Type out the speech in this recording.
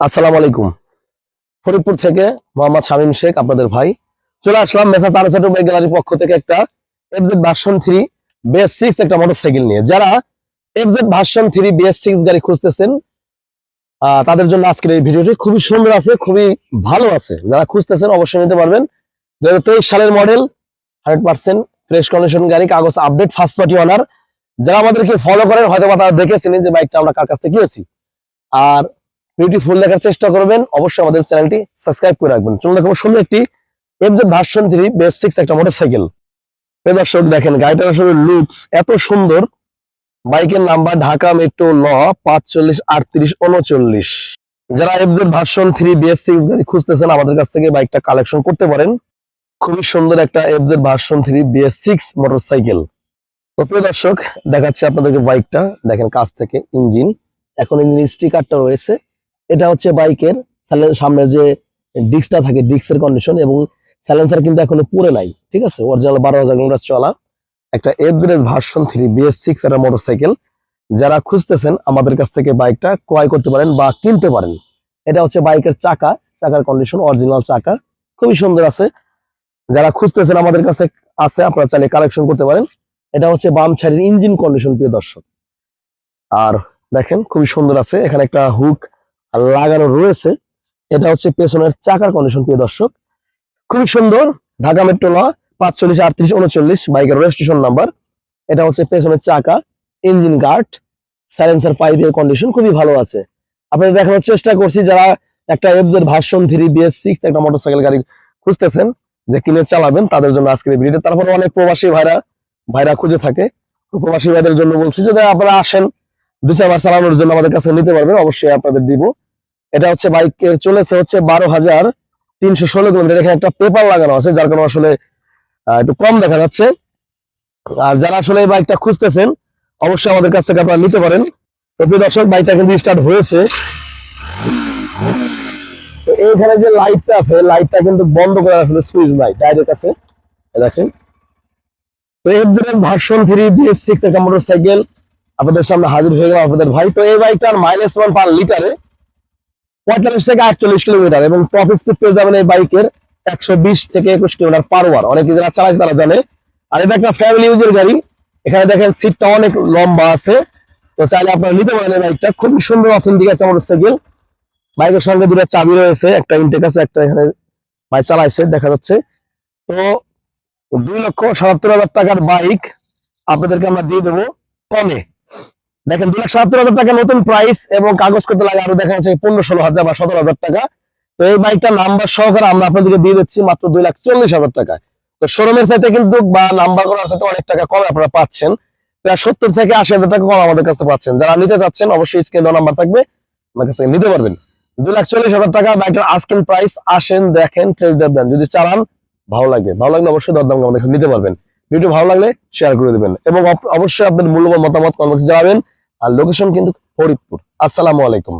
আসসালামু আলাইকুম। ফরিদপুর থেকে মোহাম্মদ শামীম শেখ, আপনাদের ভাই। চলে আসলাম মেসাজ আরসাটু বাইক গ্যালারির পক্ষ থেকে একটা FZ version three BS six একটা মোটরসাইকেল নিয়ে। যারা FZ version three BS six গাড়ি খুঁজতেছেন তাদের জন্য আজকের এই ভিডিওটি খুবই সুন্দর আছে, খুবই ভালো আছে। যারা খুঁজতেছেন অবশ্যই নিতে পারবেন। দু হাজার তেইশ সালের model hundred percent fresh condition গাড়ি, কাগজ আপডেট ফার্স্ট পার্টি অনার যারা আমাদেরকে ফলো করেন হয়তো তারা দেখেছেন যে বাইকটা আমরা কার কাছ থেকে কিনেছি। আর ভিডিওটি ফুল দেখার চেষ্টা করবেন। অবশ্যই আমাদের চ্যানেলটি সাবস্ক্রাইব করে রাখবেন। চলুন দেখাবো সুন্দর একটি FZ version three BS six একটা মোটরসাইকেল দর্শক, দেখেন, গাড়িটার আসলে লুকস এত সুন্দর। বাইকের নাম্বার ঢাকা মেট্রো ল পাঁচচল্লিশ, আটত্রিশ উনচল্লিশ যারা FZ version three BS six গাড়ি খুঁজতেছেন, আমাদের কাছ থেকে বাইকটা কালেকশন করতে পারেন। খুবই সুন্দর একটা FZ version three BS six motorcycle তো প্রিয় দর্শক, দেখাচ্ছি আপনাদেরকে বাইকটা। দেখেন, কাছ থেকে ইঞ্জিন এখন ইঞ্জিন স্টিকারটা রয়েছে। এটা হচ্ছে বাইকের সামনের যে ডিস্কটা থাকে, ডিস্কের কন্ডিশন এবং সাইলেন্সার কিন্তু এখনও পুরে নাই, ঠিক আছে? অরিজিনাল বারো হাজার কিলোমিটার চলা। একটা average version three BS six একটা মোটরসাইকেল যারা খুঁজতেছেন, আমাদের কাছ থেকে বাইকটা ক্রয় করতে পারেন বা কিনতে পারেন। এটা হচ্ছে বাইকের চাকা, চাকার কন্ডিশন অরিজিনাল চাকা। খুবই সুন্দর আছে। যারা খুঁজতেছেন, আমাদের কাছে আছে, আপনারা চাইলে কালেকশন করতে পারেন। এটা হচ্ছে বাম ছাড়ির ইঞ্জিন কন্ডিশন প্রিয় দর্শক। আর দেখেন, খুবই সুন্দর আছে। এখানে একটা হুক লাগানো রয়েছে, এটা হচ্ছে পেছনের চাকার কন্ডিশন প্রিয় দর্শক। খুবই সুন্দর, ঢাকা মেট্রো ল পাঁচচল্লিশ আটত্রিশ উনচল্লিশ, বাইকের রেজিস্ট্রেশন নাম্বার এটা হচ্ছে পেছনের চাকা ইঞ্জিন গার্ড সাইলেন্সার ফাইভ এর কন্ডিশন খুবই ভালো আছে। আপনাদের দেখানোর চেষ্টা করছি, যারা একটা FZ version three BS six একটা মোটরসাইকেল গাড়ি খুঁজতেছেন, যে কিনে চালাবেন, তাদের জন্য আজকের ভিডিওটা। তারপরে অনেক প্রবাসী ভাইরা ভাইরা খুঁজে থাকে। প্রবাসী ভাইদের জন্য বলছি যদি আপনারা আসেন দু চারবার চালানোর জন্য আমাদের কাছে নিতে পারবেন, অবশ্যই আপনাদের দিব। এটা হচ্ছে বাইকের চলেছে হচ্ছে বারো হাজার তিনশো ষোলো কিলোমিটার। এখানে একটা পেপার লাগানো আছে, যার কারণে আসলে একটু কম দেখা যাচ্ছে। আর যারা আসলে এই বাইকটা খুঁজতেছেন, অবশ্যই আমাদের কাছ থেকে আপনারা নিতে পারেন। দর্শক, বাইকটা কিন্তু স্টার্ট হয়েছে। তো এইখানে যে লাইটটা আছে লাইটটা কিন্তু বন্ধ করা আসলে সুইচ নাই ডাইরেক্ট আছে। দেখেন। তো FZ version three BS six একটা মোটরসাইকেল আপনাদের সামনে হাজির হয়ে গেলাম আপনাদের ভাই। তো এই বাইকটার মাইলেজ পান পার লিটারে পঁয়তাল্লিশ থেকে আটচল্লিশ কিলোমিটার এবং টপ স্পিড পেয়ে যাবেন এই বাইকের একশো বিশ থেকে একুশ কিলোমিটার পার ওয়ার অনেকে যারা চালায় তারা জানে। আর এটা একটা ফ্যামিলি ইউজের গাড়ি। এখানে দেখেন সিটটা অনেক লম্বা আছে। তো চাইলে আপনারা নিতে পারেন এই বাইকটা। খুবই সুন্দর অথেন্টিক একটা মোটরসাইকেল বাইকের সঙ্গে দুটো চাবি রয়েছে, একটা ইনটেক আছে, একটা এখানে ভাই চালাইছে, দেখা যাচ্ছে। তো দুই লক্ষ সাতাত্তর হাজার টাকার বাইক আপনাদেরকে আমরা দিয়ে দেবো কমে। দেখেন দুই লাখ সাতাত্তর হাজার টাকা নতুন প্রাইস এবং কাগজ করতে লাগে আরও দেখা যাচ্ছে পনেরো, ষোলো হাজার বা সতেরো হাজার টাকা। তো এই বাইকটা নাম্বার সহকারে আমরা আপনাদেরকে দিয়ে দিচ্ছি মাত্র দুই লাখ চল্লিশ হাজার টাকায় তো শোরুমের সাথে কিন্তু বা নাম্বার করার সাথে অনেক টাকা কম আপনারা পাচ্ছেন। প্রায় সত্তর থেকে আশি হাজার টাকা কম আমাদের কাছে পাচ্ছেন। যারা নিতে চাচ্ছেন, অবশ্যই স্ক্রিন নাম্বার থাকবে, আমার কাছে নিতে পারবেন। দুই লাখ চল্লিশ হাজার টাকা বাইকটার আস্কিং প্রাইস আসেন, দেখেন টেস্ট দেন। যদি চালান, ভালো লাগবে। ভালো লাগলে অবশ্যই দরদাম আমাদের কাছে নিতে পারবেন। ভিডিও ভালো লাগলে শেয়ার করে দেবেন। এবং অবশ্যই আপনার মূল্যবান মতামত কমেন্টস জানাবেন। আর লোকেশন কিন্তু ফরিদপুর। আসসালামু আলাইকুম।